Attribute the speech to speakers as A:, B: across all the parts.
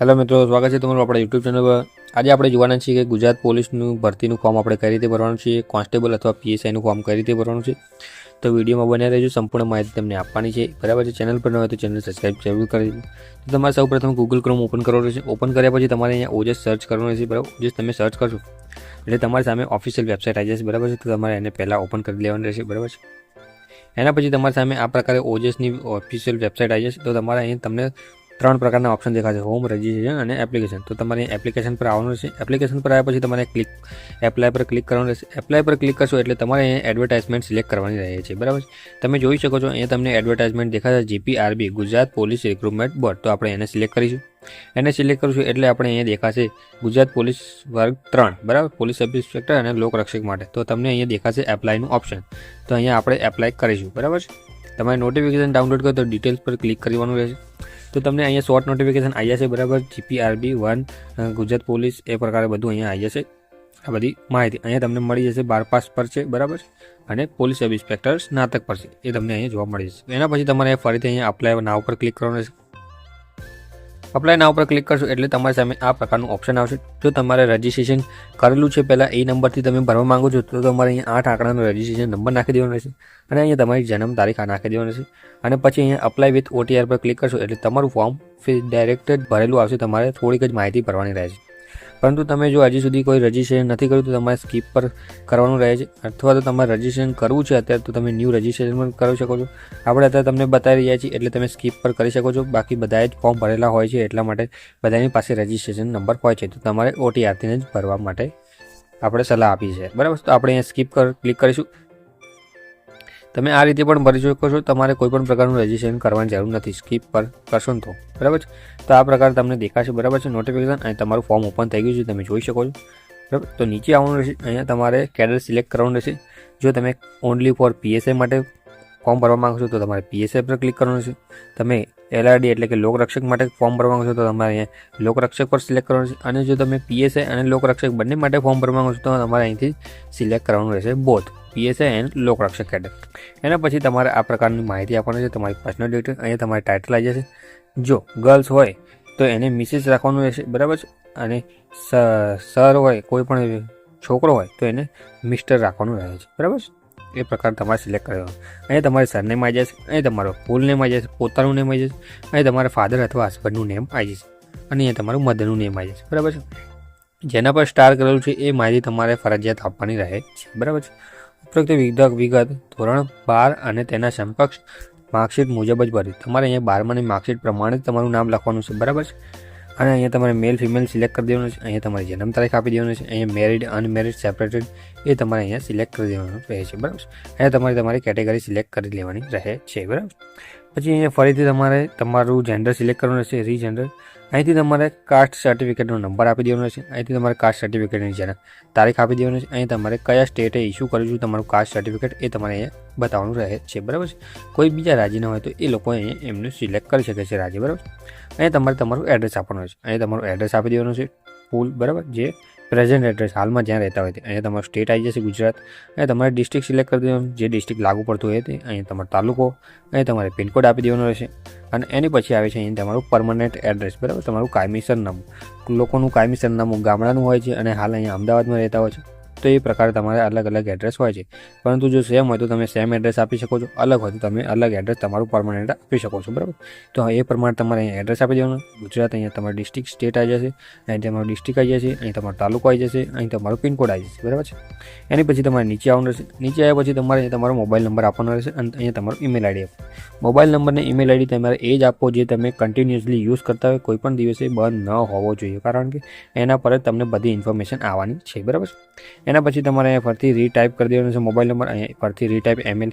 A: Hello મિત્રો, સ્વાગત છે તમારું આપણા યુટ્યુબ ચેનલ પર. આજે આપણે જોવાના છીએ કે ગુજરાત પોલીસનું ભરતીનું ફોર્મ આપણે કઈ રીતે ભરવાનું છે કોન્સ્ટેબલ અથવા પીએસઆઈનું ફોર્મ કઈ રીતે ભરવાનું છે. તો વિડીયોમાં બન્યા રહેજો, સંપૂર્ણ માહિતી તમને આપવાની છે. બરાબર છે ચેનલ પર ન હોય તો ચેનલ સબસ્ક્રાઈબ જરૂર કરી તો તમારે સૌ પ્રથમ ગૂગલ ક્રોમ ઓપન કરવાનું રહેશે. ઓપન કર્યા પછી તમારે અહીંયા ઓજસ સર્ચ કરવાનું રહેશે, બરાબર? ઓજસ તમે સર્ચ કરશો. એટલે તમારી સામે ઓફિશિયલ વેબસાઇટ આવી જશે, બરાબર છે? તો તમારે એને પહેલાં ઓપન કરી લેવાનું રહેશે, બરાબર છે? એના પછી તમારી સામે આ પ્રકારે ઓજસની ઓફિશિયલ વેબસાઇટ આવી જશે. તો તમારે અહીં તમને ત્રણ પ્રકારના ઓપ્શન દેખાશે. હોમ રજિસ્ટ્રેશન અને એપ્લિકેશન તો તમારે એપ્લિકેશન પર આવવાનું રહેશે. એપ્લિકેશન પર આવ્યા પછી તમારે ક્લિક એપ્લાય પર ક્લિક કરવાનું રહેશે. એપ્લાય પર ક્લિક કરશો એટલે તમારે અહીંયા એડવર્ટાઇઝમેન્ટ સિલેક્ટ કરવાની રહે છે. બરાબર તમે જોઈ શકો છો, અહીંયા તમને એડવર્ટાઇઝમેન્ટ દેખાશે. GPRB Gujarat police recruitment board તો આપણે એને સિલેક્ટ કરીશું. એને સિલેક્ટ કરીશું એટલે આપણે અહીંયા દેખાશે ગુજરાત પોલીસ વર્ગ ત્રણ. બરાબર? પોલીસ સબ ઇન્સ્પેક્ટર અને લોકરક્ષક માટે. તો તમને અહીંયા દેખાશે એપ્લાયનું ઓપ્શન તો અહીંયા આપણે એપ્લાય કરીશું. બરાબર છે? તમારે નોટિફિકેશન ડાઉનલોડ કરો તો ડિટેલ્સ પર ક્લિક કરવાનું રહેશે. તો તમને અહીંયા શોર્ટ નોટિફિકેશન આવી જશે, બરાબર? જીપીઆરબી વન ગુજરાત પોલીસ એ પ્રકારે બધું અહીંયા આવી જશે. આ બધી માહિતી અહીંયા તમને મળી જશે બાર પાસ પર છે, બરાબર? અને પોલીસ સબ ઇન્સ્પેક્ટર સ્નાતક પર છે, એ તમને અહીંયા જોવા મળી જશે. એના પછી તમારે ફરીથી અહીંયા અપ્લાય નાવ પર ક્લિક કરવાનું રહેશે. અપ્લાય ના ઉપર ક્લિક કરશો એટલે તમારી સામે આ પ્રકારનું ઓપ્શન આવશે. જો તમારે રજિસ્ટ્રેશન કરેલું છે પહેલાં એ નંબરથી તમે ભરવા માંગો છો, તો તમારે અહીંયા આઠ આંકડાનો રજિસ્ટ્રેશન નંબર નાખી દેવાનો રહેશે અને અહીંયા તમારી જન્મ તારીખ આ નાખી દેવાની રહેશે. અને પછી અહીંયા અપ્લાય વિથ ઓટીઆર પર ક્લિક કરશો એટલે તમારું ફોર્મ ડાયરેક્ટ ભરેલું આવશે, તમારે થોડીક જ માહિતી ભરવાની રહે છે પરંતુ તમે જો હજી સુધી કોઈ રજિસ્ટ્રેશન નથી કર્યું, તો તમારે સ્કીપ પર કરવાનું રહે છે. અથવા તો તમારે રજિસ્ટ્રેશન કરવું છે અત્યારે, તો તમે ન્યૂ રજિસ્ટ્રેશન પણ કરી શકો છો. આપણે અત્યારે તમને બતાવી રહ્યા છીએ, એટલે તમે સ્કીપ પર કરી શકો છો. બાકી બધાએ જ ફોર્મ ભરેલા હોય છે, એટલા માટે બધાની પાસે રજિસ્ટ્રેશન નંબર હોય છે. તો તમારે ઓટીઆરથીને જ ભરવા માટે આપણે સલાહ આપી છે. બરાબર? તો આપણે અહીંયા સ્કીપ કર ક્લિક કરીશું. તમે આ રીતે પણ ભરી શકો છો. તમારે કોઈ પણ પ્રકારનું રજીસ્ટ્રેશન કરવાની જરૂર નથી. સ્કીપ પર કરશો તો. બરાબર છે? તો આ પ્રકાર તમને દેખાશે. બરાબર છે? નોટિફિકેશન અને તમારું ફોર્મ ઓપન થઈ ગયું છે. તમે જોઈ શકો છો. બરાબર? તો નીચે આવવાનું રહેશે. અહીંયા તમારે કેડર સિલેક્ટ કરવાનું રહેશે. જો તમે ઓનલી ફોર પીએસઆઈ માટે ફોર્મ ભરવા માગો છો, તો તમારે પીએસઆઈ પર ક્લિક કરવાનું છે તમે એલઆરડી એટલે કે લોકરક્ષક માટે ફોર્મ ભરવા માગો છો, તો તમારે અહીંયા લોકરક્ષક પર સિલેક્ટ કરવાનું છે અને જો તમે પીએસઆઈ અને લોકરક્ષક બંને માટે ફોર્મ ભરવા માગો છો, તો તમારે અહીંથી સિલેક્ટ કરવાનું રહેશે both P S I and Lokrakshak cadre એના પછી તમારે આ પ્રકારની માહિતી આપવાની છે, તમારી પર્સનલ ડિટેલ અહીંયા તમારી ટાઇટલ આવી જશે. જો ગર્લ્સ હોય, તો એને મિસિસ રાખવાનું રહેશે, બરાબર છે? અને સર હોય, કોઈ પણ છોકરો હોય, તો એને મિસ્ટર રાખવાનું રહે છે, બરાબર એ પ્રકાર તમારે સિલેક્ટ કરવાનો. અહીંયા તમારે સરનેમ આવી જશે અહીં તમારો ફૂલ નેમ આવી જશે, પોતાનું નેમ આવી જશે અહીં તમારે ફાધર અથવા હસબન્ડનું નેમ આવી જશે, અને અહીંયા તમારું મધરનું નેમ આવી જશે, બરાબર છે? જેના પર સ્ટાર કરેલું છે, એ માહિતી તમારે ફરજિયાત આપવાની રહે છે, બરાબર છે? ઉપરોક્ત વિગત વિગત, ધોરણ બાર અને તેના સમકક્ષ માર્કશીટ મુજબ જ ભરી તમારે અહીંયા બારમાની માર્કશીટ પ્રમાણે જ તમારું નામ લખવાનું છે, બરાબર છે? અને અહીંયા તમારે મેલ ફિમેલ સિલેક્ટ કરી દેવાનું છે. અહીંયા તમારી જન્મ તારીખ આપી દેવાનું છે. અહીંયા મેરિડ અનમેરિડ સેપરેટેડ એ તમારે અહીંયા સિલેક્ટ કરી દેવાનું રહે છે, બરાબર અહીંયા તમારે તમારી કેટેગરી સિલેક્ટ કરી લેવાની રહે છે, બરાબર પછી અહીંયા ફરીથી તમારે તમારું જેન્ડર સિલેક્ટ કરવાનું રહેશે રીજેન્ડર અહીંથી તમારે કાસ્ટ સર્ટિફિકેટનો નંબર આપી દેવાનો રહેશે. અહીંથી તમારે કાસ્ટ સર્ટિફિકેટની જન્મ તારીખ આપી દેવાની છે અહીં તમારે કયા સ્ટેટે ઇસ્યુ કર્યું છે તમારું કાસ્ટ સર્ટિફિકેટ એ તમારે અહીંયા બતાવવાનું રહે છે, બરાબર છે? કોઈ બીજા રાજ્યના હોય તો એ લોકો અહીંયા એમનું સિલેક્ટ કરી શકે છે રાજ્ય બરાબર અહીંયા તમારે તમારું એડ્રેસ આપવાનું છે અહીંયા તમારું એડ્રેસ આપી દેવાનું છે. ફૂલ બરાબર? જે પ્રેઝન્ટ એડ્રેસ હાલમાં જ્યાં રહેતા હોય તે. અહીંયા તમારું સ્ટેટ આવી જશે ગુજરાત. અહીંયા તમારે ડિસ્ટ્રિક્ટ સિલેક્ટ કરી દેવાનું. જે ડિસ્ટ્રિક્ટ લાગુ પડતું હોય તે અહીંયા તમારો તાલુકો, અહીંયા તમારે પિનકોડ આપી દેવાનો રહેશે. અને એની પછી આવે છે અહીં તમારું પરમનન્ટ એડ્રેસ બરાબર? તમારું કાયમી સરનામું. લોકોનું કાયમી સરનામું ગામડાનું હોય છે અને હાલ અહીંયા અમદાવાદમાં રહેતા હોય છે. તો એ પ્રકારે તમારે અલગ અલગ એડ્રેસ હોય છે. પરંતુ જો સેમ હોય તો તમે સેમ એડ્રેસ આપી શકો છો. અલગ હોય તો તમે અલગ એડ્રેસ તમારું પરમાનન્ટ આપી શકો છો. બરાબર? તો એ પ્રમાણે તમારે અહીંયા એડ્રેસ આપી દેવાનું. ગુજરાત અહીંયા તમારું ડિસ્ટ્રિક્ટ સ્ટેટ આવી જશે. અહીં તમારું ડિસ્ટ્રિક્ટ આવી જશે. અહીં તમારો તાલુકો આવી જશે. અહીં તમારું પિનકોડ આવી જશે. બરાબર છે? એની પછી તમારે નીચે આવવાનું રહેશે. નીચે આવ્યા પછી તમારે અહીંયા તમારો મોબાઈલ નંબર આપવાનો રહેશે અને અહીંયા તમારો ઈમેલ આઈડી આપો મોબાઈલ નંબરને ઈમેલ આઈડી તમારે એ જ આપો જે તમે કન્ટિન્યુઅસલી યુઝ કરતા હોય. કોઈ પણ દિવસે બંધ ન હોવો જોઈએ. કારણ કે એના પર જ તમને બધી ઇન્ફોર્મેશન આવવાની છે. બરાબર એના પછી તમારે અહીંયા ફરતી રીટાઈપ કરી દેવાનું છે. મોબાઈલ નંબર અહીંયા ફરીથી રીટાઈપ એમેલ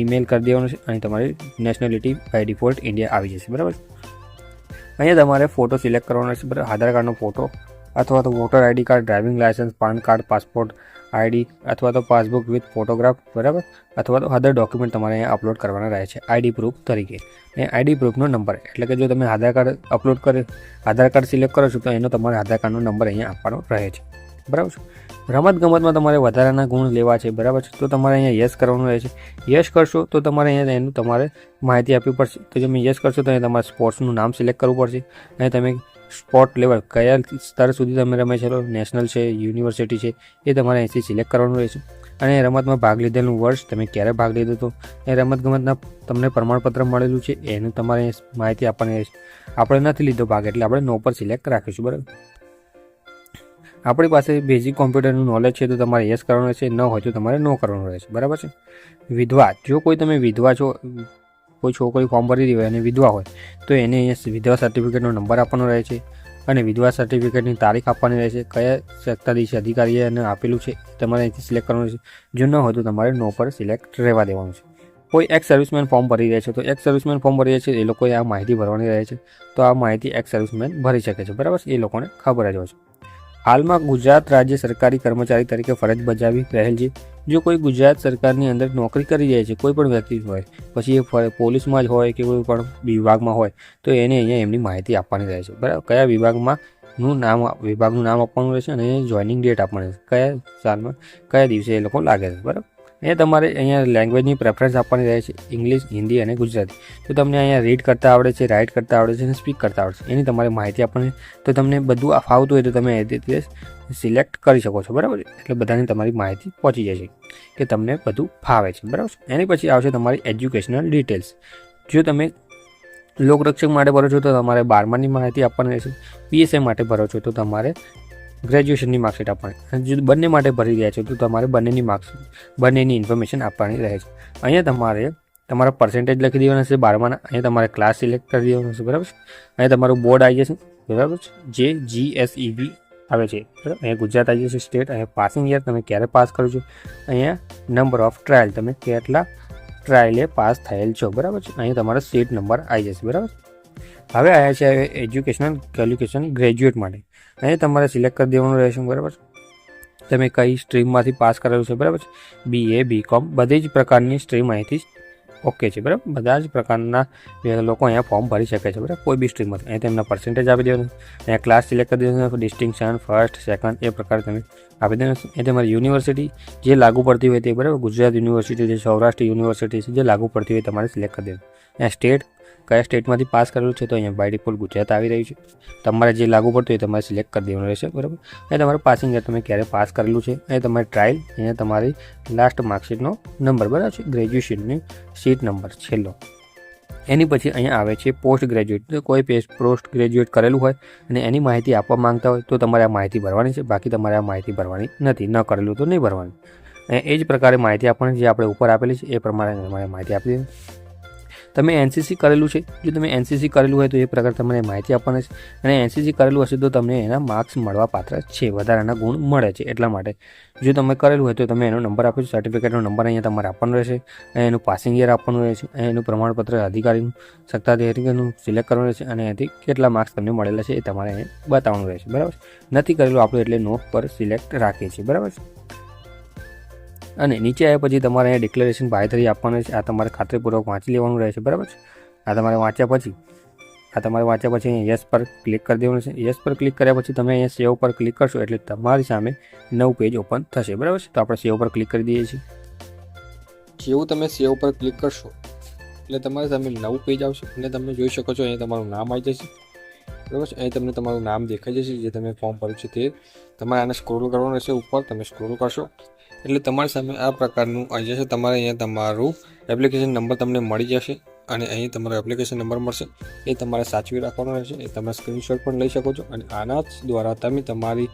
A: ઈમેલ કરી દેવાનું છે અને તમારી નેશનાલિટી બાય ડિફોલ્ટ ઇન્ડિયા આવી જશે. બરાબર? અહીંયા તમારે ફોટો સિલેક્ટ કરવાનો છે બરાબર? આધાર કાર્ડનો ફોટો અથવા તો voter ID card driving licence PAN card passport ID અથવા તો પાસબુક વિથ ફોટોગ્રાફ બરાબર? અથવા તો અધર ડોક્યુમેન્ટ તમારે અહીંયા અપલોડ કરવાના રહે છે. આઈડી પ્રૂફ તરીકે. એ આઈડી પ્રૂફનો નંબર એટલે કે જો તમે આધાર કાર્ડ અપલોડ કરે, આધાર કાર્ડ સિલેક્ટ કરો છો તો એનો તમારે આધાર કાર્ડનો નંબર અહીંયા આપવાનો રહે છે. બરાબર છે રમત ગમતમાં તમારે વધારાના ગુણ લેવા છે, બરાબર છે? તો તમારે અહીંયા યસ કરવાનું રહે છે. યસ કરશો તો તમારે અહીંયા એનું તમારે માહિતી આપવી પડશે. તો જો તમે યસ કરશો તો અહીંયા તમારે સ્પોર્ટ્સનું નામ સિલેક્ટ કરવું પડશે. અને તમે સ્પોર્ટ લેવલ કયા સ્તર સુધી તમે રમે છો નેશનલ છે, યુનિવર્સિટી છે, એ તમારે અહીંથી સિલેક્ટ કરવાનું રહેશે અને રમતમાં ભાગ લીધેલું વર્ષ તમે ક્યારે ભાગ લીધો હતો એ રમતગમતના તમને પ્રમાણપત્ર મળેલું છે, એનું તમારે માહિતી આપવાની રહેશે આપણે નથી લીધો ભાગ, એટલે આપણે નો પર સિલેક્ટ રાખીશું, બરાબર? આપણી પાસે બેઝિક કોમ્પ્યુટરનું નોલેજ છે, તો તમારે યસ કરવાનું રહેશે, ન હોય તો તમારે નો કરવાનું રહેશે. બરાબર છે? વિધવા, જો કોઈ તમે વિધવા છો, કોઈ છોકરી ફોર્મ ભરી રહી હોય અને વિધવા હોય, તો એને વિધવા સર્ટિફિકેટનો નંબર આપવાનો રહે છે અને વિધવા સર્ટિફિકેટની તારીખ આપવાની રહેશે, કયા સત્તાધીશ અધિકારીએ એને આપેલું છે, તમારે અહીંથી સિલેક્ટ કરવાનું છે જો ન હોય તો તમારે નો પર સિલેક્ટ રહેવા દેવાનું છે. કોઈ એક્સ સર્વિસમેન ફોર્મ ભરી રહ્યા છે, તો એક્સ સર્વિસમેન ફોર્મ ભરી રહ્યા છે, એ લોકોએ આ માહિતી ભરવાની રહે છે, તો આ માહિતી એક્સ સર્વિસમેન ભરી શકે છે. બરાબર એ લોકોને ખબર જ હોય છે. હાલમાં ગુજરાત રાજ્ય સરકારી કર્મચારી તરીકે ફરજ બજાવી રહેલ છે. જો કોઈ ગુજરાત સરકારની અંદર નોકરી કરી જાય છે, કોઈ પણ વ્યક્તિ હોય, પછી એ પોલીસમાં જ હોય કે કોઈ પણ વિભાગમાં હોય, તો એને અહીંયા એમની માહિતી આપવાની રહે છે. બરાબર? કયા વિભાગમાં નું નામ વિભાગનું નામ આપવાનું રહેશે અને જોઈનિંગ ડેટ આપવાની રહેશે. કયા સાલમાં, કયા દિવસે એ લોકો લાગે છે. બરાબર? એ તમારે અહીંયા લેંગ્વેજની પ્રેફરન્સ આપવાની રહે છે ઇંગ્લિશ હિન્દી અને ગુજરાતી. તો તમને અહીંયા રીડ કરતા આવડે છે રાઇટ કરતા આવડે છે અને સ્પીક કરતા આવડે છે. એની તમારે માહિતી આપવાની તો તમને બધું ફાવતું હોય તો તમે એ રીતે સિલેક્ટ કરી શકો છો, બરાબર એટલે બધાની તમારી માહિતી પહોંચી જાય છે કે તમને બધું ફાવે છે, બરાબર એની પછી આવશે તમારી એજ્યુકેશનલ ડિટેલ્સ જો તમે લોકરક્ષક માટે ભરો છો તો તમારે બારમાની માહિતી આપવાની રહેશે પીએસઆઈ માટે ભરો છો તો તમારે ગ્રેજ્યુએશનની માર્કશીટ આપવાની. જો બંને માટે ભરી રહ્યા છો, તો તમારે બંનેની માર્કશીટ બંનેની ઇન્ફોર્મેશન આપવાની રહે છે. અહીંયા તમારે, તમારા પર્સન્ટેજ લખી દેવાના છે બારમાના, અહીંયા તમારે ક્લાસ સિલેક્ટ કરી દેવાનો છે, બરાબર અહીંયા તમારું બોર્ડ આવી જશે, બરાબર જે જીએસઈબી આવે છે, બરાબર? અહીંયા ગુજરાત આવી જશે સ્ટેટ અહીંયા પાસિંગ યર તમે ક્યારે પાસ કરો છો? અહીંયા નંબર ઓફ ટ્રાયલ તમે કેટલા ટ્રાયલે પાસ થયેલ છો, બરાબર છે? અહીંયા તમારો સીટ નંબર આવી જશે, બરાબર હવે આવ્યા છે એજ્યુકેશનલ ક્વોલિફિકેશન ગ્રેજ્યુએટ માટે. અહીંયા તમારે સિલેક્ટ કરી દેવાનું રહેશે, બરાબર તમે કઈ સ્ટ્રીમમાંથી પાસ કરેલું છે, બરાબર છે? બી એ બી કોમ બધી જ પ્રકારની સ્ટ્રીમ અહીંથી ઓકે છે, બરાબર? બધા જ પ્રકારના એ લોકો અહીંયા ફોર્મ ભરી શકે છે, બરાબર? કોઈ બી સ્ટ્રીમમાંથી અહીંયા તેમના પર્સન્ટેજ આપી દેવાનું. અહીંયા ક્લાસ સિલેક્ટ કરી દેવાનું ડિસ્ટિંક્શન ફર્સ્ટ સેકન્ડ એ પ્રકારે તમે આપી દેવાનું. એ તમારી યુનિવર્સિટી જે લાગુ પડતી હોય તે, બરાબર? ગુજરાત યુનિવર્સિટી છે, સૌરાષ્ટ્ર યુનિવર્સિટી છે, જે લાગુ પડતી હોય તમારે સિલેક્ટ કરી દેવાનું. અહીંયા સ્ટેટ કયા સ્ટેટમાંથી પાસ કરેલું છે તો અહીંયા બાય ડિફોલ્ટ ગુજરાત આવી રહ્યું છે. તમારે જે લાગુ પડતું હોય તમારે સિલેક્ટ કરી દેવાનું રહેશે, બરાબર? એ તમારું પાસિંગ યર તમે ક્યારે પાસ કરેલું છે અને તમારી ટ્રાયલ અહીંયા તમારી લાસ્ટ માર્કશીટનો નંબર બરાબર છે? ગ્રેજ્યુએશનની સીટ નંબર છેલ્લો. એની પછી અહીંયા આવે છે પોસ્ટ ગ્રેજ્યુએટ કોઈ પોસ્ટ ગ્રેજ્યુએટ કરેલું હોય અને એની માહિતી આપવા માંગતા હોય તો તમારે આ માહિતી ભરવાની છે. બાકી તમારે આ માહિતી ભરવાની નથી. ન કરેલું તો નહીં ભરવાની. એ જ પ્રકારે માહિતી આપણને જે આપણે ઉપર આપેલી છે એ પ્રમાણે માહિતી આપી દેવાની. તમે એનસીસી કરેલું છે? જો તમે એનસીસી કરેલું હોય તો એ પ્રકાર તમને માહિતી આપવાની છે. અને એનસીસી કરેલું હશે તો તમને એના માર્ક્સ મળવા પાત્ર છે. વધારાના ગુણ મળે છે. એટલા માટે જો તમે કરેલું હોય તો તમે એનો નંબર આપો છો. સર્ટિફિકેટનો નંબર અહીંયા તમારે આપવાનો રહેશે. અને એનું પાસિંગ યર આપવાનું રહેશે. અને એનું પ્રમાણપત્ર અધિકારીનું, સત્તાધિકારીનું સિલેક્ટ કરવાનું રહેશે. અને એનાથી કેટલા માર્ક્સ તમને મળેલા છે એ તમારે બતાવવાનું રહેશે. બરાબર નથી કરેલું આપણું એટલે નો પર સિલેક્ટ રાખીએ છીએ. બરાબર છે? અને નીચે આવ્યા પછી તમારે અહીંયા ડિક્લેરેશન બાયધરી આપવાનું છે. આ તમારે ખાતરીપૂર્વક વાંચી લેવાનું રહેશે, બરાબર છે? આ તમારે વાંચ્યા પછી, આ તમારે વાંચ્યા પછી અહીંયા યસ પર ક્લિક કરી દેવાનું છે. યસ પર ક્લિક કર્યા પછી તમે અહીંયા સેવ પર ક્લિક કરશો એટલે તમારી સામે નવું પેજ ઓપન થશે, બરાબર છે? તો આપણે સેવ પર ક્લિક કરી દઈએ છીએ.
B: જેવું તમે સેવ પર ક્લિક કરશો એટલે તમારી સામે નવું પેજ આવશે અને તમે જોઈ શકો છો અહીંયા તમારું નામ આવી જશે, બરાબર છે? અહીં તમને તમારું નામ દેખાઈ જશે જે તમે ફોર્મ ભર્યું છે તે. તમારે આને સ્ક્રોલ કરવાનું રહેશે ઉપર, તમે સ્ક્રોલ કરશો. એટલે તમારી સામે આ પ્રકારનું આવી જશે તમારે અહીંયા તમારું એપ્લિકેશન નંબર તમને મળી જશે અને અહીં તમારો એપ્લિકેશન નંબર મળશે. એ તમારે સાચવી રાખવાનો રહેશે. એ તમે સ્ક્રીનશોટ પણ લઈ શકો છો અને આના દ્વારા તમે તમારી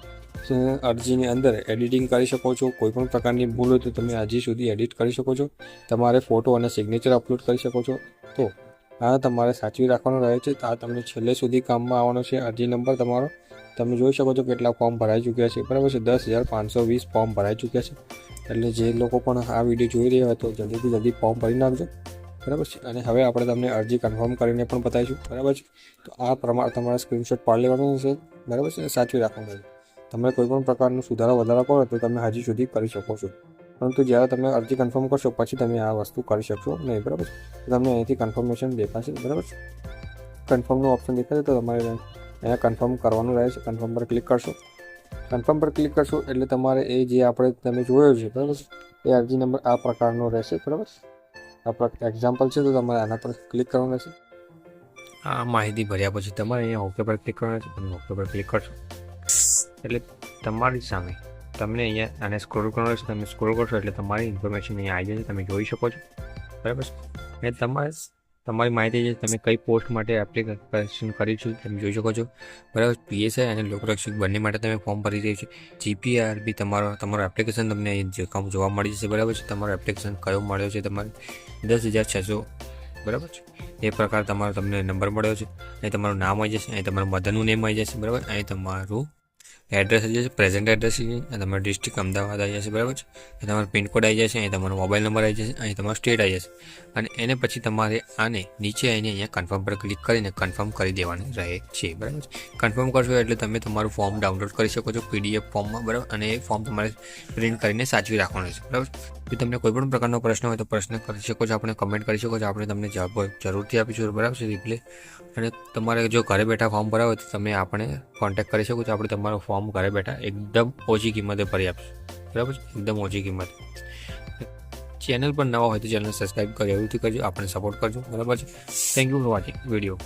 B: અરજીની અંદર એડિટિંગ કરી શકો છો. કોઈપણ પ્રકારની ભૂલ હોય તો તમે હજી સુધી એડિટ કરી શકો છો. તમારે ફોટો અને સિગ્નેચર અપલોડ કરી શકો છો. તો આ તમારે સાચવી રાખવાનું રહે છે. આ તમને છેલ્લે સુધી કામમાં આવવાનો છે. અરજી નંબર તમારો તમે જોઈ શકો છો કેટલા ફોર્મ ભરાઈ ચૂક્યા છે. બરાબર છે, દસ હજાર પાંચસો વીસ ફોર્મ ભરાઈ ચૂક્યા છે. એટલે જે લોકો પણ આ વીડિયો જોઈ રહ્યા હોય તો જલ્દીથી જલ્દી ફોર્મ ભરી નાખજો. બરાબર છે, અને હવે આપણે તમને અરજી કન્ફર્મ કરીને પણ બતાવીશું. બરાબર છે, તો આ પ્રમાણે તમારે સ્ક્રીનશોટ પાડી લેવાનું છે બરાબર છે અને સાચવી રાખવાનું છે. તમે કોઈ પણ પ્રકારનું સુધારો વધારો કરો તો તમે હજી સુધી કરી શકો છો. પરંતુ જ્યારે તમે અરજી કન્ફર્મ કરશો, પછી તમે આ વસ્તુ કરી શકશો નહીં. બરાબર તમને અહીંથી કન્ફર્મેશન દેખાશે. બરાબર કન્ફર્મનું ઓપ્શન દેખાશે તો તમારે અહીંયા કન્ફર્મ કરવાનું રહે છે. કન્ફર્મ પર ક્લિક કરશો. કન્ફર્મ પર ક્લિક કરશો એટલે તમારે એ જે આપણે તમે જોયો છે, બરાબર એ અરજી નંબર આ પ્રકારનો રહેશે, બરાબર આ એક્ઝામ્પલ છે તો તમારે આના પર ક્લિક કરવાનું રહેશે.
A: આ માહિતી ભર્યા પછી તમારે અહીંયા ઓકે પર ક્લિક કરવાનું છે. તમે ઓકે પર ક્લિક કરશો. એટલે તમારી સામે તમને અહીંયા આને સ્ક્રોલ કરવાનો રહેશે. તમે સ્ક્રોલ કરશો એટલે તમારી ઇન્ફોર્મેશન અહીંયા આવી જશે. તમે જોઈ શકો છો. બરાબર અને તમારે તમારી માહિતી છે તમે કઈ પોસ્ટ માટે એપ્લિકેશન કરી છું, તમે જોઈ શકો છો. બરાબર પીએસઆઈ અને લોકરક્ષક બંને માટે તમે ફોર્મ ભરી રહ્યું છે. જીપીઆર બી તમારો, તમારું એપ્લિકેશન તમને જોવા મળી જશે, બરાબર છે? તમારો એપ્લિકેશન કયો મળ્યો છે તમારે? દસ હજાર છસો, બરાબર છે? એ પ્રકાર તમારો તમને નંબર મળ્યો છે. અહીં તમારું નામ આવી જશે, અહીં તમારું મધરનું નેમ આવી જશે, બરાબર? અહીં તમારું એડ્રેસ આવી જશે પ્રેઝન્ટ એડ્રેસ તમારું ડિસ્ટ્રિક્ટ અમદાવાદ આવી જશે, બરાબર છે? તમારો પિનકોડ આવી જશે, અહીં તમારો મોબાઈલ નંબર આવી જશે, અહીં તમારો સ્ટેટ આવી જશે. અને એને પછી તમારે આને નીચે આવીને અહીંયા કન્ફર્મ પર ક્લિક કરીને કન્ફર્મ કરી દેવાનું રહે છે, બરાબર છે? કન્ફર્મ કરશો એટલે તમે તમારું ફોર્મ ડાઉનલોડ કરી શકો છો પીડીએફ ફોર્મમાં બરાબર? અને એ ફોર્મ તમારે પ્રિન્ટ કરીને સાચવી રાખવાનું છે, બરાબર જો તમને કોઈ પણ પ્રકારનો પ્રશ્ન હોય તો પ્રશ્ન કરી શકો છો, આપણે કમેન્ટ કરી શકો છો, આપણે તમને જવાબ જરૂરથી આપીશું, બરાબર છે રિપ્લે અને તમારે જો ઘરે બેઠા ફોર્મ ભરાવે તો તમે આપણે કોન્ટેક્ટ કરી શકો છો, આપણે તમારો ફોર્મ ઘરે બેઠા એકદમ ઓછી કિંમતે ભરી આપીશું બરાબર છે? એકદમ ઓછી કિંમત. ચેનલ પર નવા હોય તો ચેનલ સબસ્ક્રાઈબ કરી એવું કરજો આપણે સપોર્ટ કરજો. બરાબર છે? Thank you for watching video